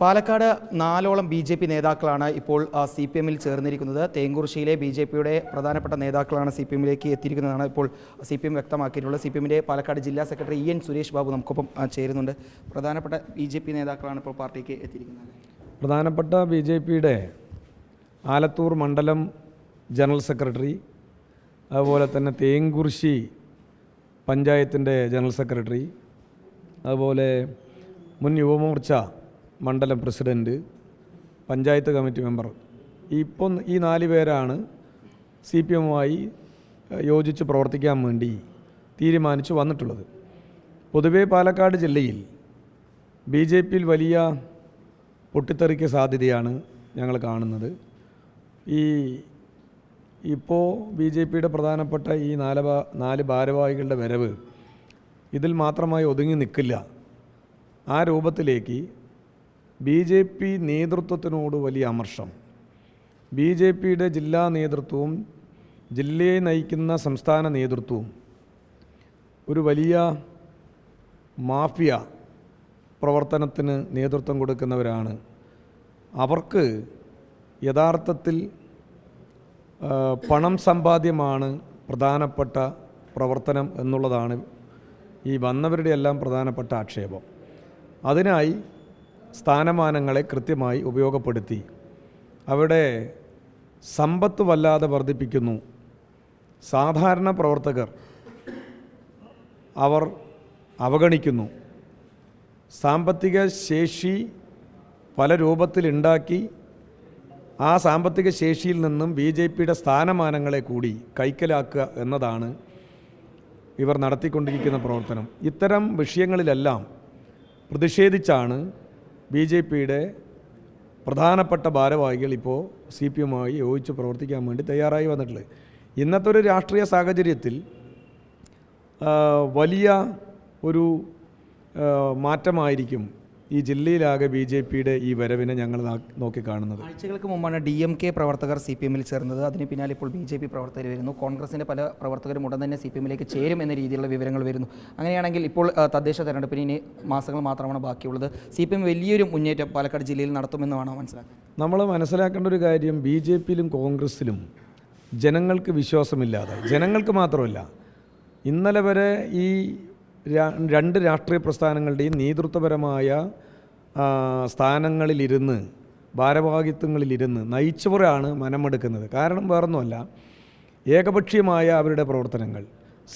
പാലക്കാട് നാലോളം B J P നേതാക്കളാണ് ഇപ്പോൾ സി പി എമ്മിൽ ചേർന്നിരിക്കുന്നത്. തേങ്കുറിശ്ശിയിലെ ബി ജെ പിയുടെ പ്രധാനപ്പെട്ട നേതാക്കളാണ് സി പി എമ്മിലേക്ക് എത്തിയിരിക്കുന്നതാണ് ഇപ്പോൾ സി പി എം വ്യക്തമാക്കിയിട്ടുള്ളത്. സി പി എമ്മിന്റെ പാലക്കാട് ജില്ലാ secretary E N Suresh Babu നമുക്കൊപ്പം ചേരുന്നുണ്ട്. പ്രധാനപ്പെട്ട ബി ജെ പി നേതാക്കളാണ് ഇപ്പോൾ പാർട്ടിക്ക് എത്തിയിരിക്കുന്നത്. പ്രധാനപ്പെട്ട ബി ജെ പിയുടെ ആലത്തൂർ മണ്ഡലം ജനറൽ സെക്രട്ടറി അതുപോലെ തന്നെ തേങ്കുറിശ്ശി പഞ്ചായത്തിന്റെ ജനറൽ സെക്രട്ടറി അതുപോലെ മുൻ യുവമോർച്ച മണ്ഡലം പ്രസിഡന്റ് പഞ്ചായത്ത് കമ്മിറ്റി മെമ്പർ. ഇപ്പം ഈ നാല് പേരാണ് സി പി എമ്മുമായി യോജിച്ച് പ്രവർത്തിക്കാൻ വേണ്ടി തീരുമാനിച്ചു വന്നിട്ടുള്ളത്. പൊതുവേ പാലക്കാട് ജില്ലയിൽ ബി ജെ പിയിൽ വലിയ പൊട്ടിത്തെറിക്ക് സാധ്യതയാണ് ഞങ്ങൾ കാണുന്നത്. ഈ ഇപ്പോൾ ബി ജെ പിയുടെ പ്രധാനപ്പെട്ട ഈ നാല് നാല് ഭാരവാഹികളുടെ വരവ് ഇതിൽ മാത്രമായി ഒതുങ്ങി നിൽക്കില്ല. ആ രൂപത്തിലേക്ക് ബി ജെ പി നേതൃത്വത്തിനോട് വലിയ അമർഷം. ബി ജെ പിയുടെ ജില്ലാ നേതൃത്വവും ജില്ലയെ നയിക്കുന്ന സംസ്ഥാന നേതൃത്വവും ഒരു വലിയ മാഫിയ പ്രവർത്തനത്തിന് നേതൃത്വം കൊടുക്കുന്നവരാണ്. അവർക്ക് യഥാർത്ഥത്തിൽ പണം സമ്പാദ്യമാണ് പ്രധാനപ്പെട്ട പ്രവർത്തനം എന്നുള്ളതാണ് ഈ വന്നവരുടെ എല്ലാം പ്രധാനപ്പെട്ട ആക്ഷേപം. അതിനായി സ്ഥാനമാനങ്ങളെ കൃത്യമായി ഉപയോഗപ്പെടുത്തി. അവിടെ സമ്പത്ത് വല്ലാതെ വർദ്ധിപ്പിക്കുന്നു. സാധാരണ പ്രവർത്തകർ അവർ അവഗണിക്കുന്നു. സാമ്പത്തിക ശേഷി പല രൂപത്തിലുണ്ടാക്കി ആ സാമ്പത്തിക ശേഷിയിൽ നിന്നും ബി ജെ പിയുടെ സ്ഥാനമാനങ്ങളെ കൂടി കൈക്കലാക്കുക എന്നതാണ് ഇവർ നടത്തിക്കൊണ്ടിരിക്കുന്ന പ്രവർത്തനം. ഇത്തരം വിഷയങ്ങളിലെല്ലാം പ്രതിഷേധിച്ചാണ് ബി ജെ പിയുടെ പ്രധാനപ്പെട്ട ഭാരവാഹികൾ ഇപ്പോൾ സി പി എമ്മുമായി യോജിച്ച് പ്രവർത്തിക്കാൻ വേണ്ടി തയ്യാറായി വന്നിട്ടുള്ളത്. ഇന്നത്തെ ഒരു രാഷ്ട്രീയ സാഹചര്യത്തിൽ വലിയ ഒരു മാറ്റമായിരിക്കും ഈ ജില്ലയിലാകെ ബി ജെ പിയുടെ ഈ വരവിനെ ഞങ്ങൾ നോക്കി നോക്കിക്കാണുന്നത്. ആഴ്ചകൾക്ക് മുമ്പാണ് ഡി എം കെ പ്രവർത്തകർ സി പി എമ്മിൽ ചേർന്നത്. അതിന് പിന്നാലെ ഇപ്പോൾ ബി ജെ പി പ്രവർത്തകർ വരുന്നു. കോൺഗ്രസിന്റെ പല പ്രവർത്തകരും ഉടൻ തന്നെ സി പി എമ്മിലേക്ക് ചേരും എന്ന രീതിയിലുള്ള വിവരങ്ങൾ വരുന്നു. അങ്ങനെയാണെങ്കിൽ ഇപ്പോൾ തദ്ദേശ തെരഞ്ഞെടുപ്പിന് ഇനി മാസങ്ങൾ മാത്രമാണ് ബാക്കിയുള്ളത്. സി പി എം വലിയൊരു മുന്നേറ്റം പാലക്കാട് ജില്ലയിൽ നടത്തുമെന്ന് വേണം മനസ്സിലാക്കാൻ നമ്മൾ മനസ്സിലാക്കേണ്ട ഒരു കാര്യം ബി ജെ പിയിലും കോൺഗ്രസിലും ജനങ്ങൾക്ക് വിശ്വാസമില്ലാതെ ജനങ്ങൾക്ക് മാത്രമല്ല ഇന്നലെ വരെ ഈ രണ്ട് രാഷ്ട്രീയ പ്രസ്ഥാനങ്ങളുടെയും നേതൃത്വപരമായ സ്ഥാനങ്ങളിലിരുന്ന് ഭാരവാഹിത്വങ്ങളിലിരുന്ന് നയിച്ചവരാണ് മനമെടുക്കുന്നത്. കാരണം വേറൊന്നുമല്ല ഏകപക്ഷീയമായ അവരുടെ പ്രവർത്തനങ്ങൾ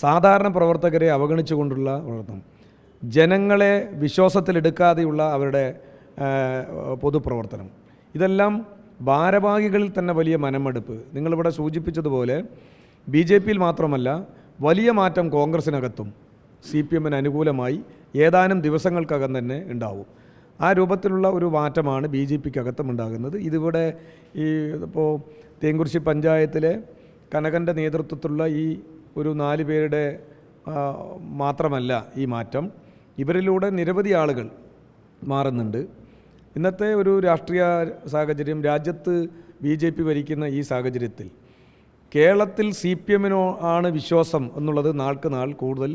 സാധാരണ പ്രവർത്തകരെ അവഗണിച്ചുകൊണ്ടുള്ള പ്രവർത്തനം ജനങ്ങളെ വിശ്വാസത്തിലെടുക്കാതെയുള്ള അവരുടെ പൊതുപ്രവർത്തനം. ഇതെല്ലാം ഭാരവാഹികളിൽ തന്നെ വലിയ മനമെടുപ്പ്. നിങ്ങളിവിടെ സൂചിപ്പിച്ചതുപോലെ ബി ജെ പിയിൽ മാത്രമല്ല വലിയ മാറ്റം കോൺഗ്രസിനകത്തും സി പി എമ്മിന് അനുകൂലമായി ഏതാനും ദിവസങ്ങൾക്കകം തന്നെ ഉണ്ടാവും. ആ രൂപത്തിലുള്ള ഒരു മാറ്റമാണ് ബി ജെ പിക്കകത്തും ഉണ്ടാകുന്നത്. ഇതിവിടെ ഈ ഇപ്പോൾ തേങ്കുറിശി പഞ്ചായത്തിലെ കനകന്റെ നേതൃത്വത്തിലുള്ള ഈ ഒരു നാല് പേരുടെ മാത്രമല്ല ഈ മാറ്റം. ഇവരിലൂടെ നിരവധി ആളുകൾ മാറുന്നുണ്ട്. ഇന്നത്തെ ഒരു രാഷ്ട്രീയ സാഹചര്യം രാജ്യത്ത് ബി ജെ പി ഭരിക്കുന്ന ഈ സാഹചര്യത്തിൽ കേരളത്തിൽ സി പി എമ്മിനോ ആണ് വിശ്വാസം എന്നുള്ളത് നാൾക്ക് നാൾ കൂടുതൽ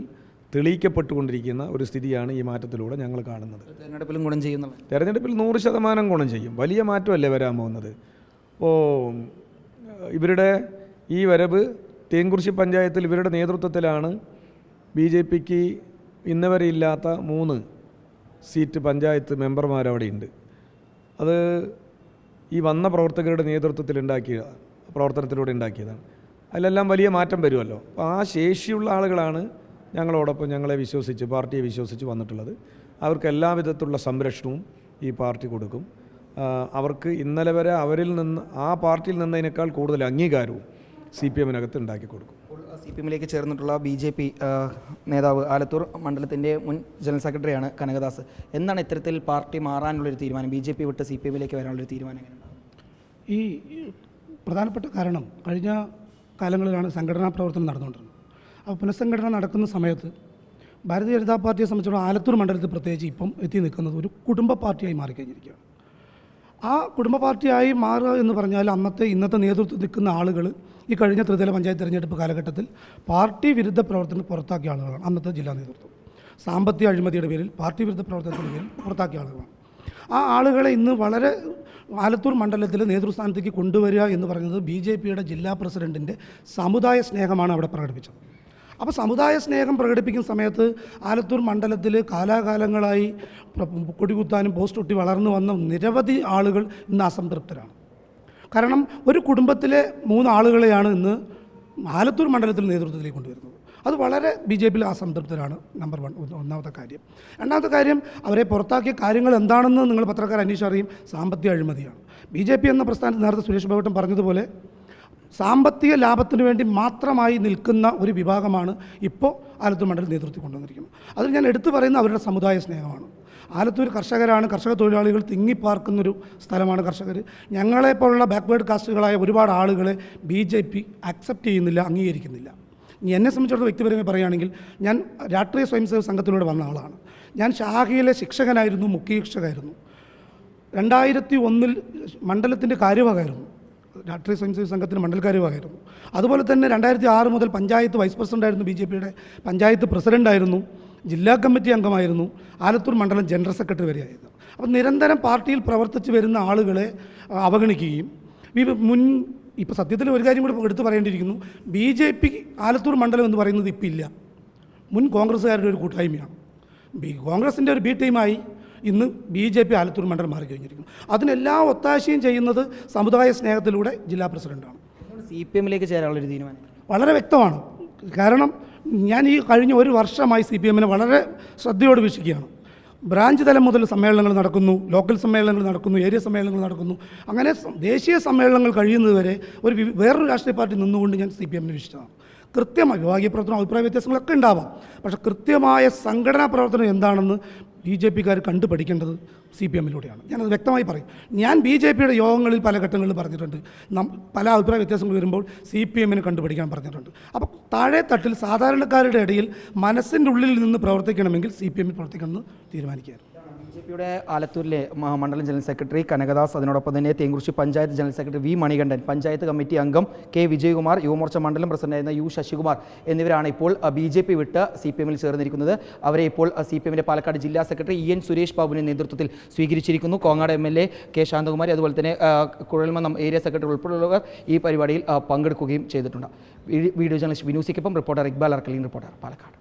തെളിയിക്കപ്പെട്ടുകൊണ്ടിരിക്കുന്ന ഒരു സ്ഥിതിയാണ് ഈ മാറ്റത്തിലൂടെ ഞങ്ങൾ കാണുന്നത്. തെരഞ്ഞെടുപ്പിലും ഗുണം ചെയ്യുന്നത് തെരഞ്ഞെടുപ്പിൽ നൂറ് ശതമാനം ഗുണം ചെയ്യും. വലിയ മാറ്റമല്ലേ വരാൻ പോകുന്നത്? ഇപ്പോൾ ഇവരുടെ ഈ വരവ് തേങ്കുറിശി പഞ്ചായത്തിൽ ഇവരുടെ നേതൃത്വത്തിലാണ്. ബി ജെ പിക്ക് ഇന്ന് വരെ ഇല്ലാത്ത മൂന്ന് സീറ്റ് പഞ്ചായത്ത് മെമ്പർമാർ അവിടെയുണ്ട്. അത് ഈ വന്ന പ്രവർത്തകരുടെ നേതൃത്വത്തിൽ ഉണ്ടാക്കിയ പ്രവർത്തനത്തിലൂടെ ഉണ്ടാക്കിയതാണ്. അതിലെല്ലാം വലിയ മാറ്റം വരുമല്ലോ. അപ്പോൾ ആ ശേഷിയുള്ള ആളുകളാണ് ഞങ്ങളോടൊപ്പം ഞങ്ങളെ വിശ്വസിച്ച് പാർട്ടിയെ വിശ്വസിച്ച് വന്നിട്ടുള്ളത്. അവർക്ക് എല്ലാവിധത്തിലുള്ള സംരക്ഷണവും ഈ പാർട്ടി കൊടുക്കും. അവർക്ക് ഇന്നലെ വരെ അവരിൽ നിന്ന് ആ പാർട്ടിയിൽ നിന്നതിനേക്കാൾ കൂടുതൽ അംഗീകാരവും സി പി എമ്മിനകത്ത് ഉണ്ടാക്കി കൊടുക്കും. സി പി എമ്മിലേക്ക് ചേർന്നിട്ടുള്ള ബി ജെ പി നേതാവ് ആലത്തൂർ മണ്ഡലത്തിന്റെ മുൻ ജനറൽ സെക്രട്ടറിയാണ് കനകദാസ്. എന്താണ് ഇത്തരത്തിൽ പാർട്ടി മാറാനുള്ളൊരു തീരുമാനം? ബി ജെ പി വിട്ട് സി പി എമ്മിലേക്ക് വരാനുള്ളൊരു തീരുമാനം എങ്ങനെയുണ്ടാവും ഈ പ്രധാനപ്പെട്ട കാരണം കഴിഞ്ഞ കാലങ്ങളിലാണ് സംഘടനാ പ്രവർത്തനം നടന്നുകൊണ്ടിരുന്നത്. പുനഃസംഘടന നടക്കുന്ന സമയത്ത് ഭാരതീയ ജനതാ പാർട്ടിയെ സംബന്ധിച്ചിടത്തോളം ആലത്തൂർ മണ്ഡലത്തിൽ പ്രത്യേകിച്ച് ഇപ്പം എത്തി നിൽക്കുന്നത് ഒരു കുടുംബ പാർട്ടിയായി മാറിക്കഴിഞ്ഞിരിക്കുകയാണ്. ആ കുടുംബ പാർട്ടിയായി മാറുക എന്ന് പറഞ്ഞാൽ അന്നത്തെ ഇന്നത്തെ നേതൃത്വം നിൽക്കുന്ന ആളുകൾ ഈ കഴിഞ്ഞ ത്രിതല പഞ്ചായത്ത് തിരഞ്ഞെടുപ്പ് കാലഘട്ടത്തിൽ പാർട്ടി വിരുദ്ധ പ്രവർത്തനം പുറത്താക്കിയ ആളുകളാണ് അന്നത്തെ ജില്ലാ നേതൃത്വം. സാമ്പത്തിക അഴിമതിയുടെ പേരിൽ പാർട്ടി വിരുദ്ധ പ്രവർത്തനത്തിന്റെ പേരിൽ പുറത്താക്കിയ ആളുകളാണ്. ആ ആളുകളെ ഇന്ന് വളരെ ആലത്തൂർ മണ്ഡലത്തിൽ നേതൃസ്ഥാനത്തേക്ക് കൊണ്ടുവരിക എന്ന് പറയുന്നത് ബി ജെ പിയുടെ ജില്ലാ പ്രസിഡന്റിന്റെ സമുദായ സ്നേഹമാണ് അവിടെ പ്രകടിപ്പിച്ചത്. അപ്പോൾ സമുദായ സ്നേഹം പ്രകടിപ്പിക്കുന്ന സമയത്ത് ആലത്തൂർ മണ്ഡലത്തിൽ കാലാകാലങ്ങളായി കൊടികുത്താനും പോസ്റ്റ് ഒട്ടി വളർന്നു വന്ന നിരവധി ആളുകൾ ഇന്ന് അസംതൃപ്തരാണ്. കാരണം ഒരു കുടുംബത്തിലെ മൂന്ന് ആളുകളെയാണ് ഇന്ന് ആലത്തൂർ മണ്ഡലത്തിൽ നേതൃത്വത്തിലേക്ക് കൊണ്ടുവരുന്നത്. അത് വളരെ ബി ജെ പിയിൽ അസംതൃപ്തരാണ് നമ്പർ വൺ ഒന്നാമത്തെ കാര്യം. രണ്ടാമത്തെ കാര്യം അവരെ പുറത്താക്കിയ കാര്യങ്ങൾ എന്താണെന്ന് നിങ്ങൾ പത്രക്കാർ അന്വേഷിച്ചറിയും സാമ്പത്തിക അഴിമതിയാണ്. ബി ജെ പി എന്ന പ്രസ്ഥാനത്ത് നേരത്തെ സുരേഷ് ഭവട്ടം പറഞ്ഞതുപോലെ സാമ്പത്തിക ലാഭത്തിന് വേണ്ടി മാത്രമായി നിൽക്കുന്ന ഒരു വിഭാഗമാണ് ഇപ്പോൾ ആലത്തൂർ മണ്ഡലം നേതൃത്വം കൊണ്ടുവന്നിരിക്കുന്നത്. അതിൽ ഞാൻ എടുത്തു പറയുന്ന അവരുടെ സമുദായ സ്നേഹമാണ്. ആലത്തൂർ കർഷകരാണ് കർഷക തൊഴിലാളികൾ തിങ്ങിപ്പാർക്കുന്നൊരു സ്ഥലമാണ് കർഷകർ. ഞങ്ങളെപ്പോലുള്ള ബാക്ക്വേർഡ് കാസ്റ്റുകളായ ഒരുപാട് ആളുകളെ ബി ജെ പി അക്സെപ്റ്റ് ചെയ്യുന്നില്ല അംഗീകരിക്കുന്നില്ല. എന്നെ സംബന്ധിച്ചിടത്തോളം വ്യക്തിപരമായി പറയുകയാണെങ്കിൽ ഞാൻ രാഷ്ട്രീയ സ്വയംസേവക സംഘത്തിലൂടെ വന്ന ആളാണ്. ഞാൻ ഷാഹിയിലെ ശിക്ഷകനായിരുന്നു മുഖ്യ ശിക്ഷകായിരുന്നു രണ്ടായിരത്തി ഒന്നിൽ മണ്ഡലത്തിന്റെ കാര്യവാഹമായിരുന്നു രാഷ്ട്രീയ സ്വയംസേവി സംഘത്തിന് മണ്ഡല അതുപോലെ തന്നെ രണ്ടായിരത്തി ആറ് മുതൽ പഞ്ചായത്ത് വൈസ് പ്രസിഡന്റായിരുന്നു ബി ജെ പിയുടെ പഞ്ചായത്ത് പ്രസിഡന്റായിരുന്നു ജില്ലാ കമ്മിറ്റി അംഗമായിരുന്നു ആലത്തൂർ മണ്ഡലം ജനറൽ സെക്രട്ടറി വരെയായിരുന്നു അപ്പം നിരന്തരം പാർട്ടിയിൽ പ്രവർത്തിച്ച് വരുന്ന ആളുകളെ അവഗണിക്കുകയും മുൻ ഇപ്പോൾ സത്യത്തിൽ ഒരു കാര്യം കൂടി എടുത്തു പറയേണ്ടിയിരിക്കുന്നു. ബി ജെ പി ആലത്തൂർ മണ്ഡലം എന്ന് പറയുന്നത് ഇപ്പം ഇല്ല. മുൻ കോൺഗ്രസ്സുകാരുടെ ഒരു കൂട്ടായ്മയാണ്. ബി കോൺഗ്രസിന്റെ ഒരു ബി ടീമായി ഇന്ന് ബി ജെ പി ആലത്തൂർ മണ്ഡലം മാറി കഴിഞ്ഞിരിക്കുന്നു. അതിനെല്ലാം ഒത്താശയും ചെയ്യുന്നത് സമുദായ സ്നേഹത്തിലൂടെ ജില്ലാ പ്രസിഡന്റാണ് സി പി എമ്മിലേക്ക് ചേരാനുള്ളൊരു തീരുമാനം. വളരെ വ്യക്തമാണ്. കാരണം ഞാൻ ഈ കഴിഞ്ഞ ഒരു വർഷമായി സി പി എമ്മിനെ വളരെ ശ്രദ്ധയോട് വീക്ഷിക്കുകയാണ്. ബ്രാഞ്ച് തലം മുതൽ സമ്മേളനങ്ങൾ നടക്കുന്നു ലോക്കൽ സമ്മേളനങ്ങൾ നടക്കുന്നു ഏരിയ സമ്മേളനങ്ങൾ നടക്കുന്നു. അങ്ങനെ ദേശീയ സമ്മേളനങ്ങൾ കഴിയുന്നതുവരെ ഒരു വേറൊരു രാഷ്ട്രീയ പാർട്ടി നിന്നുകൊണ്ട് ഞാൻ സി പി എമ്മിനെ വീക്ഷിച്ചതാണ്. കൃത്യമായി വിഭാഗീയ പ്രവർത്തനം അഭിപ്രായ വ്യത്യാസങ്ങളൊക്കെ ഉണ്ടാവാം. പക്ഷേ കൃത്യമായ സംഘടനാ പ്രവർത്തനം എന്താണെന്ന് ബി ജെ പിക്കാർ കണ്ടു പഠിക്കേണ്ടത് സി പി എമ്മിലൂടെയാണ്. ഞാനത് വ്യക്തമായി പറയും. ഞാൻ ബി ജെ പിയുടെ യോഗങ്ങളിൽ പല ഘട്ടങ്ങളിൽ പറഞ്ഞിട്ടുണ്ട്. പല അഭിപ്രായ വ്യത്യാസങ്ങൾ വരുമ്പോൾ സി പി എമ്മിനെ കണ്ടുപിടിക്കാൻ പറഞ്ഞിട്ടുണ്ട്. അപ്പോൾ താഴെ തട്ടിൽ സാധാരണക്കാരുടെ ഇടയിൽ മനസ്സിന്റെ ഉള്ളിൽ നിന്ന് പ്രവർത്തിക്കണമെങ്കിൽ സി പി എമ്മിൽ പ്രവർത്തിക്കണമെന്ന് തീരുമാനിക്കുകയായിരുന്നു. ജെ പിയുടെ ആലത്തൂരിലെ മണ്ഡലം ജനറൽ സെക്രട്ടറി കനകദാസ് അതിനോടൊപ്പം തന്നെ Thenkurissi panchayat general secretary V Manikandan panchayat committee അംഗം കെ വിജയകുമാർ യുവമോർച്ച മണ്ഡലം പ്രസിഡന്റായിരുന്ന യു ശശികുമാർ എന്നിവരാണ് ഇപ്പോൾ ബി ജെ പി വിട്ട് സി പി എമ്മിൽ ചേർന്നിരിക്കുന്നത്. അവരെ ഇപ്പോൾ സി പി എമ്മിന്റെ പാലക്കാട് ജില്ലാ സെക്രട്ടറി ഇ എൻ സുരേഷ് ബാബുവിന്റെ നേതൃത്വത്തിൽ സ്വീകരിച്ചിരിക്കുന്നു. Kongad M L A K Santhakumari അതുപോലെ തന്നെ കുഴൽമന്നം ഏരിയ സെക്രട്ടറി ഉൾപ്പെടെയുള്ളവർ ഈ പരിപാടിയിൽ പങ്കെടുക്കുകയും ചെയ്തിട്ടുണ്ട്. വീഡിയോ ജേർണലിസ്റ്റ് വിനൂസിക്കൊപ്പം റിപ്പോർട്ടർ ഇക്ബാൽ അർക്കലിൻ റിപ്പോർട്ടർ പാലക്കാട്.